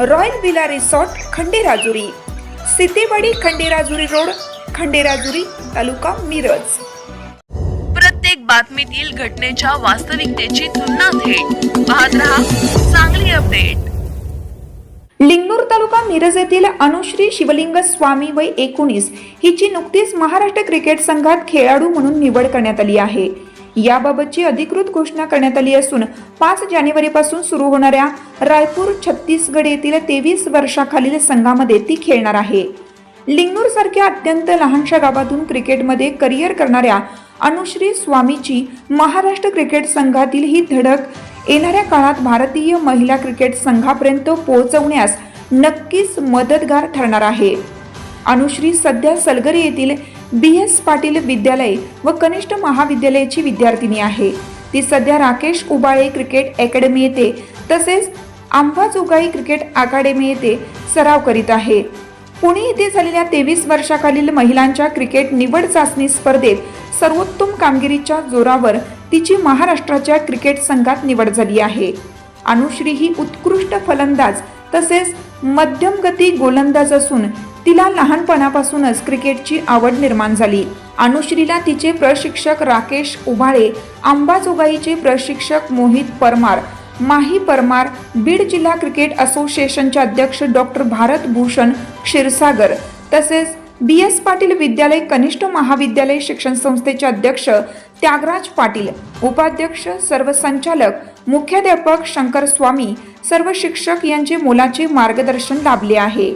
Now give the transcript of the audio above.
Royal villa resort Khanderajuri. Sitewadi Khanderajuri road Khanderajuri taluka Miraj. प्रत्येक बातमीतील घटनेच्या वास्तविकतेची तुलना थेट. पाहत रहा चांगली अपडेट. लिंगनूर तालुका मिरज येथील अनुश्री शिवलिंग स्वामी वय एकोणीस हिची नुकतीच महाराष्ट्र क्रिकेट संघात खेळाडू म्हणून निवड करण्यात आली आहे. याबाबतची अधिकृत घोषणा करण्यात आली असून पाच जानेवारीपासून सुरू होणाऱ्या रायपूर छत्तीसगड येथील तेवीस वर्षाखालील संघामध्ये ती खेळणार आहे. लिंगनूर सारख्या अत्यंत लहानशा गावातून क्रिकेटमध्ये करिअर करणाऱ्या अनुश्री स्वामीची महाराष्ट्र क्रिकेट संघातील ही धडक येणाऱ्या काळात भारतीय महिला क्रिकेट संघापर्यंत पोहोचवण्यास नक्कीच मदतगार ठरणार आहे. अनुश्री सध्या सलगरी येथील बी एस पाटील विद्यालय व कनिष्ठ महाविद्यालयाची विद्यार्थिनी आहे. ती सध्या राकेश उबाळे क्रिकेट अकॅडमी येथे तसेच आंबाजोगाई क्रिकेट अकादमी येथे सराव करीत आहे. पुणे येथे झालेल्या तेवीस वर्षाखालील महिलांच्या क्रिकेट निवड चाचणी स्पर्धेत सर्वोत्तम कामगिरीच्या जोरावर तिची महाराष्ट्राच्या क्रिकेट संघात निवड झाली आहे. अनुश्री ही उत्कृष्ट फलंदाज तसेच मध्यम गती गोलंदाज असून तिला लहानपणापासूनच क्रिकेटची आवड निर्माण झाली. अनुश्रीला तिचे प्रशिक्षक राकेश उभाळे अंबाजोगाईचे प्रशिक्षक मोहित परमार माही परमार बीड जिल्हा क्रिकेट असोसिएशनचे अध्यक्ष डॉक्टर भारत भूषण क्षीरसागर तसेच बी एस पाटील विद्यालय कनिष्ठ महाविद्यालय शिक्षण संस्थेचे अध्यक्ष त्यागराज पाटील उपाध्यक्ष सर्व संचालक मुख्याध्यापक शंकर स्वामी सर्व शिक्षक यांचे मोलाचे मार्गदर्शन लाभले आहे.